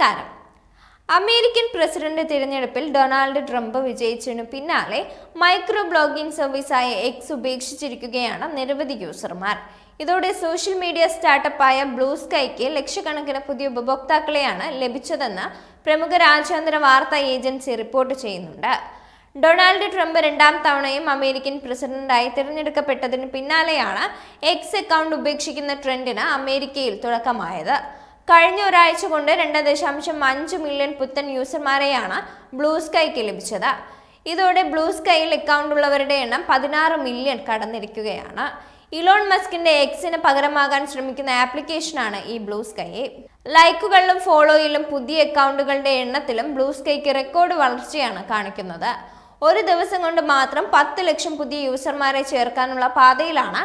നമസ്കാരം. American president തിരഞ്ഞെടുപ്പിൽ Donald Trump വിജയിച്ചതിനു പിന്നാലെ മൈക്രോ ബ്ലോഗിംഗ് സർവീസായ എക്സ് ഉപേക്ഷിച്ചിരിക്കുകയാണ് നിരവധി യൂസർമാർ. ഇതോടെ സോഷ്യൽ മീഡിയ സ്റ്റാർട്ടപ്പായ ബ്ലൂ സ്കൈക്ക് ലക്ഷക്കണക്കിന് പുതിയ ഉപഭോക്താക്കളെയാണ് ലഭിച്ചതെന്ന് പ്രമുഖ രാജ്യാന്തര വാർത്താ ഏജൻസി റിപ്പോർട്ട് ചെയ്യുന്നുണ്ട്. ഡൊണാൾഡ് ട്രംപ് രണ്ടാം തവണയും അമേരിക്കൻ പ്രസിഡന്റായി തിരഞ്ഞെടുക്കപ്പെട്ടതിന് പിന്നാലെയാണ് എക്സ് അക്കൗണ്ട് ഉപേക്ഷിക്കുന്ന ട്രെൻഡിന് അമേരിക്കയിൽ തുടക്കമായത്. കഴിഞ്ഞ ഒരാഴ്ച കൊണ്ട് രണ്ട് ദശാംശം അഞ്ച് മില്യൺ പുത്തൻ യൂസർമാരെയാണ് ബ്ലൂ സ്കൈക്ക് ലഭിച്ചത്. ഇതോടെ ബ്ലൂ സ്കൈയിൽ അക്കൗണ്ട് ഉള്ളവരുടെ എണ്ണം പതിനാറ് മില്യൺ കടന്നിരിക്കുകയാണ്. ഇലോൺ മസ്കിന്റെ എക്സിന് പകരമാകാൻ ശ്രമിക്കുന്ന ആപ്ലിക്കേഷനാണ് ഈ ബ്ലൂ സ്കൈ. ലൈക്കുകളിലും ഫോളോയിലും പുതിയ അക്കൗണ്ടുകളുടെ എണ്ണത്തിലും ബ്ലൂ സ്കൈക്ക് റെക്കോർഡ് വളർച്ചയാണ് കാണിക്കുന്നത്. ഒരു ദിവസം കൊണ്ട് മാത്രം പത്ത് ലക്ഷം പുതിയ യൂസർമാരെ ചേർക്കാനുള്ള പാതയിലാണ്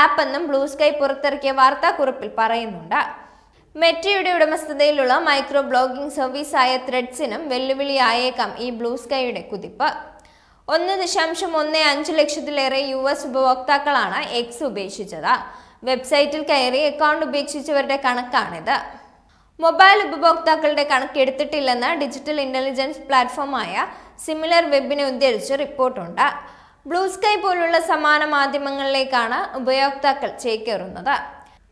ആപ്പ് എന്നും ബ്ലൂ സ്കൈ പുറത്തിറക്കിയ വാർത്താക്കുറിപ്പിൽ പറയുന്നുണ്ട്. മെറ്റയുടെ ഉടമസ്ഥതയിലുള്ള മൈക്രോ ബ്ലോഗിംഗ് സർവീസായ ത്രെഡ്സിനും വെല്ലുവിളിയായേക്കാം ഈ ബ്ലൂ സ്കൈയുടെ കുതിപ്പ്. ഒന്ന് ദശാംശം ഒന്ന് അഞ്ച് ലക്ഷത്തിലേറെ യു എസ് ഉപഭോക്താക്കളാണ് എക്സ് ഉപേക്ഷിച്ചത്. വെബ്സൈറ്റിൽ കയറി അക്കൗണ്ട് ഉപേക്ഷിച്ചവരുടെ കണക്കാണിത്. മൊബൈൽ ഉപഭോക്താക്കളുടെ കണക്കെടുത്തിട്ടില്ലെന്ന് ഡിജിറ്റൽ ഇന്റലിജൻസ് പ്ലാറ്റ്ഫോമായ സിമിലർ വെബിനെ ഉദ്ധരിച്ച് റിപ്പോർട്ടുണ്ട്. ബ്ലൂസ്കൈ പോലുള്ള സമാന മാധ്യമങ്ങളിലേക്കാണ് ഉപയോക്താക്കൾ ചേക്കേറുന്നത്.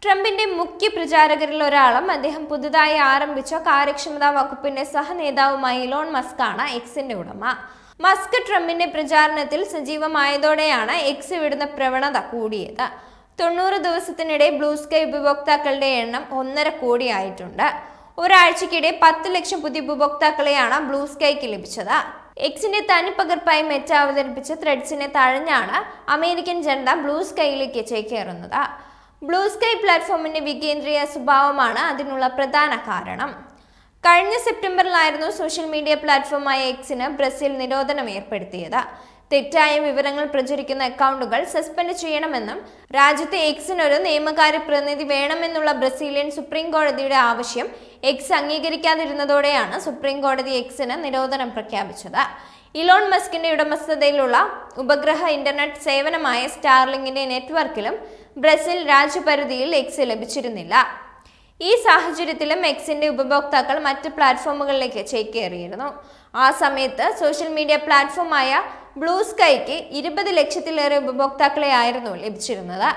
ട്രംപിന്റെ മുഖ്യ പ്രചാരകരിൽ ഒരാളും അദ്ദേഹം പുതുതായി ആരംഭിച്ച കാര്യക്ഷമതാ വകുപ്പിന്റെ സഹനേതാവുമായ ഇലോൺ മസ്ക് ആണ് എക്സിന്റെ ഉടമ. മസ്ക് ട്രംപിന്റെ പ്രചാരണത്തിൽ സജീവമായതോടെയാണ് എക്സ് വിടുന്ന പ്രവണത കൂടിയത്. തൊണ്ണൂറ് ദിവസത്തിനിടെ ബ്ലൂ സ്കൈ ഉപഭോക്താക്കളുടെ എണ്ണം ഒന്നര കോടിയായിട്ടുണ്ട്. ഒരാഴ്ചക്കിടെ പത്ത് ലക്ഷം പുതിയ ഉപഭോക്താക്കളെയാണ് ബ്ലൂ സ്കൈക്ക് ലഭിച്ചത്. എക്സിന്റെ തനിപ്പകർപ്പായി മെറ്റ അവതരിപ്പിച്ച ത്രെഡ്സിനെ തഴഞ്ഞാണ് അമേരിക്കൻ ജനത ബ്ലൂ സ്കൈയിലേക്ക് ചേക്കേറുന്നത്. ബ്ലൂ സ്കൈ പ്ലാറ്റ്ഫോമിന്റെ വികേന്ദ്രീയ സ്വഭാവമാണ് അതിനുള്ള പ്രധാന കാരണം. കഴിഞ്ഞ സെപ്റ്റംബറിലായിരുന്നു സോഷ്യൽ മീഡിയ പ്ലാറ്റ്ഫോമായ എക്സിന് ബ്രസീൽ നിരോധനം ഏർപ്പെടുത്തിയത്. തെറ്റായ വിവരങ്ങൾ പ്രചരിക്കുന്ന അക്കൗണ്ടുകൾ സസ്പെൻഡ് ചെയ്യണമെന്നും രാജ്യത്തെ എക്സിനൊരു നിയമകാര്യ പ്രതിനിധി വേണമെന്നുള്ള ബ്രസീലിയൻ സുപ്രീം കോടതിയുടെ ആവശ്യം എക്സ് അംഗീകരിക്കാതിരുന്നതോടെയാണ് സുപ്രീം കോടതി എക്സിന് നിരോധനം പ്രഖ്യാപിച്ചത്. ഇലോൺ മസ്കിന്റെ ഉടമസ്ഥതയിലുള്ള ഉപഗ്രഹ ഇന്റർനെറ്റ് സേവനമായ സ്റ്റാർലിങ്ങിന്റെ നെറ്റ്വർക്കിലും ബ്രസീൽ രാജ്യപരിധിയിൽ എക്സ് ലഭിച്ചിരുന്നില്ല. ഈ സാഹചര്യത്തിലും എക്സിന്റെ ഉപഭോക്താക്കൾ മറ്റ് പ്ലാറ്റ്ഫോമുകളിലേക്ക് ചേക്കേറിയിരുന്നു. ആ സമയത്ത് സോഷ്യൽ മീഡിയ പ്ലാറ്റ്ഫോമായ ബ്ലൂ സ്കൈക്ക് ഇരുപത് ലക്ഷത്തിലേറെ ഉപഭോക്താക്കളെ ആയിരുന്നു ലഭിച്ചിരുന്നത്.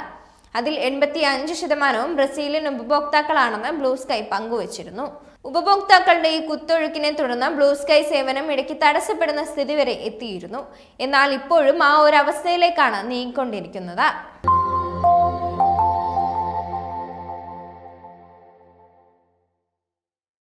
അതിൽ എൺപത്തി അഞ്ച് ശതമാനവും ബ്രസീലിയൻ ഉപഭോക്താക്കളാണെന്ന് ബ്ലൂ സ്കൈ പങ്കുവച്ചിരുന്നു. ഉപഭോക്താക്കളുടെ ഈ കുത്തൊഴുക്കിനെ തുടർന്ന് ബ്ലൂ സ്കൈ സേവനം ഇടയ്ക്ക് തടസ്സപ്പെടുന്ന സ്ഥിതി വരെ എത്തിയിരുന്നു. എന്നാൽ ഇപ്പോഴും ആ ഒരു അവസ്ഥയിലേക്കാണ് നീങ്ങിക്കൊണ്ടിരിക്കുന്നത്.